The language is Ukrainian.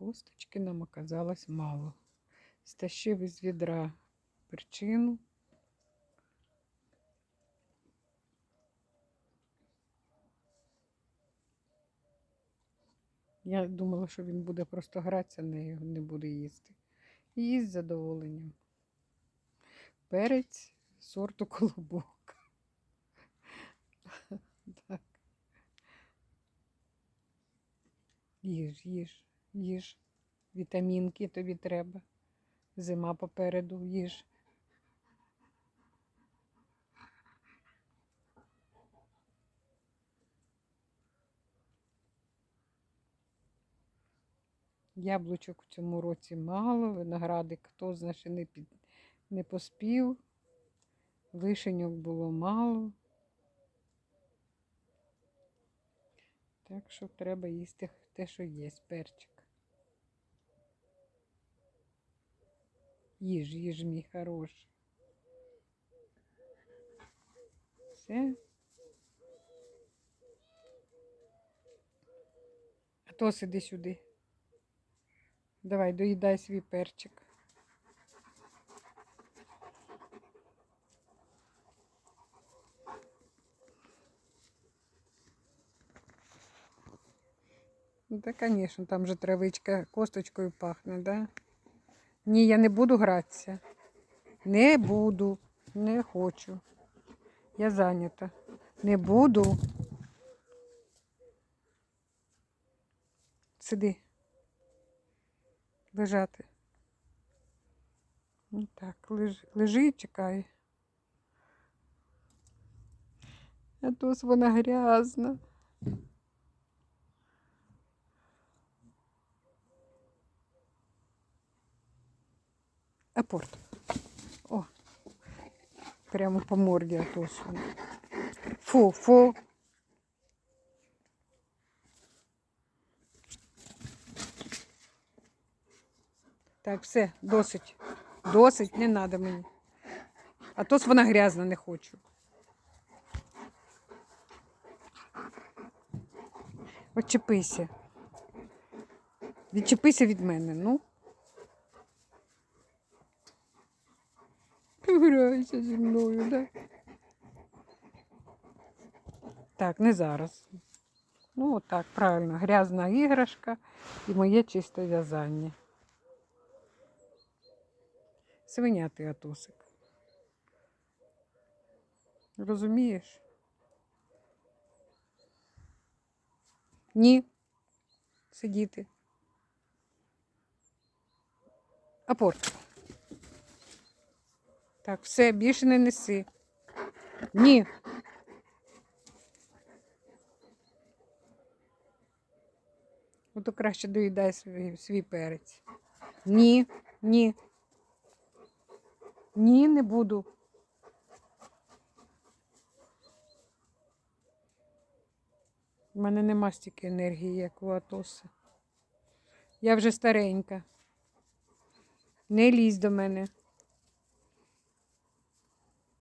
Косточки нам оказалось мало. Стащив із відра перчину. Я думала, що він буде просто гратися нею, не буде їсти. Їсть з задоволенням. Перець сорту колобок. Так. Їж, їж, їж. Вітамінки тобі треба. Зима попереду, їж. Яблучок в цьому році мало, виноградик хто знає, ще не, під, не поспів. Вишеньок було мало. Так що треба їсти те, що є, перчик. Їж, їж, мій хороший. Все. А то сиди сюди. Давай, доїдай свій перчик. Ну, та, звісно, там же травичка косточкою пахне, да? Ні, я не буду гратися. Не буду. Не хочу. Я зайнята. Не буду. Сиди. Лежати. Ну так, лежи, лежи і чекай. А ж вона грязна. Апорт. О, прямо по морді Атосу. Фу, фу. Так, все, досить. Досить, не треба мені. А то вона грязна, не хочу. Отчепися. Відчепися від мене, ну. Грайся зі мною, да? Так, не зараз. Ну, отак, правильно, грязна іграшка і моє чисте в'язання. Свинятий атосик. Розумієш? Ні. Сидіти. Апорт. Так, все, більше не неси. Ні. Ото краще доїдай свій, свій перець. Ні, ні. Ні, не буду. У мене нема стільки енергії, як у Атоса. Я вже старенька. Не лізь до мене.